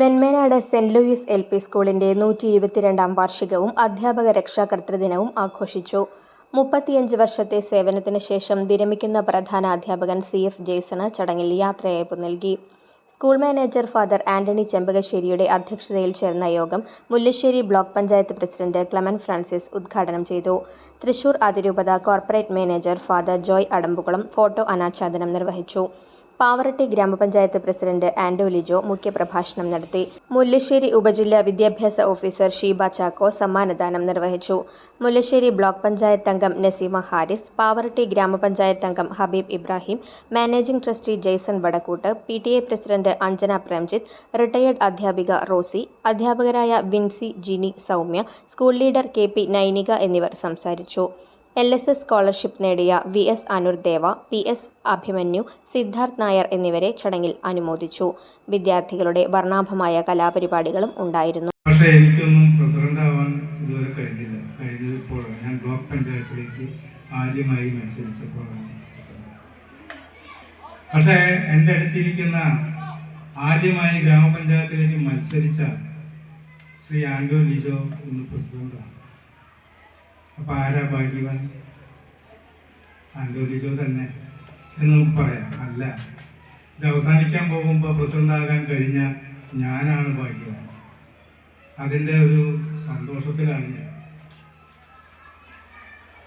Venmenad saint Louis L P സ്കൂളിന്റെ നൂറ്റി ഇരുപത്തിരണ്ടാം വാർഷികവും അധ്യാപക രക്ഷാകർത്തൃദിനവും ആഘോഷിച്ചു. മുപ്പത്തിയഞ്ച് വർഷത്തെ സേവനത്തിന് ശേഷം വിരമിക്കുന്ന പ്രധാന അധ്യാപകൻ സി എഫ് ജെയ്സണ് ചടങ്ങിൽ യാത്രയയപ്പ് നൽകി. സ്കൂൾ മാനേജർ ഫാദർ ആന്റണി ചെമ്പകശ്ശേരിയുടെ അധ്യക്ഷതയിൽ ചേർന്ന യോഗം Mullassery block panchayat president Clement Francis ഉദ്ഘാടനം ചെയ്തു. തൃശൂർ അതിരൂപത corporate manager father Joy Adampukulam photo അനാച്ഛാദനം നിർവഹിച്ചു. പാവറട്ടി ഗ്രാമപഞ്ചായത്ത് പ്രസിഡന്റ് ആന്റോ ലിജോ മുഖ്യപ്രഭാഷണം നടത്തി. മുല്ലശ്ശേരി ഉപജില്ലാ വിദ്യാഭ്യാസ ഓഫീസർ ഷീബ ചാക്കോ സമ്മാനദാനം നിർവഹിച്ചു. മുല്ലശ്ശേരി ബ്ലോക്ക് പഞ്ചായത്ത് അംഗം നസീമ ഹാരിസ് പാവറട്ടി ഗ്രാമപഞ്ചായത്ത് അംഗം Habeeb Ibrahim managing trustee Jaison Vadakkoot P T A president Anjana Premjith retired അധ്യാപിക റോസി അധ്യാപകരായ Vincy Jini Soumya school leader K P Nainika എന്നിവർ സംസാരിച്ചു. എൽ എസ് എസ് സ്കോളർഷിപ്പ് നേടിയ V S Anurdeva P S Abhimanyu Siddharth Nair എന്നിവരെ ചടങ്ങിൽ അനുമോദിച്ചു. വിദ്യാർത്ഥികളുടെ വർണാഭമായ കലാപരിപാടികളും ഉണ്ടായിരുന്നു. പക്ഷേ എനിക്കൊന്നും പ്രസിഡന്റ് ആവാൻ ഇതുവരെ കഴിഞ്ഞില്ല. കഴിഞ്ഞപ്പോൾ ഞാൻ ബ്ലോക്ക് പഞ്ചായത്തിലേക്ക് ആദ്യമായി മത്സരിച്ചപ്പോഴാണ്. പക്ഷേ എന്റെ അടുത്തിരിക്കുന്ന ആദ്യമായി ഗ്രാമപഞ്ചായത്തിലേക്ക് മത്സരിച്ച ശ്രീ ആൻഡോ ലിജോ ഇന്ന് പ്രസിഡന്റാണ്. അപ്പൊ ആരാ ഭാഗ്യവാൻ? ആൻഡോ ലിജോ തന്നെ. എന്ന് നമുക്ക് പറയാം. അല്ല. ഇത് അവസാനിക്കാൻ പോകുമ്പോൾ പ്രസിഡന്റ് ആകാൻ കഴിഞ്ഞ ഞാനാണ് ഭാഗ്യവാൻ. അതിന്റെ ഒരു സന്തോഷത്തിലാണ് ഞാൻ.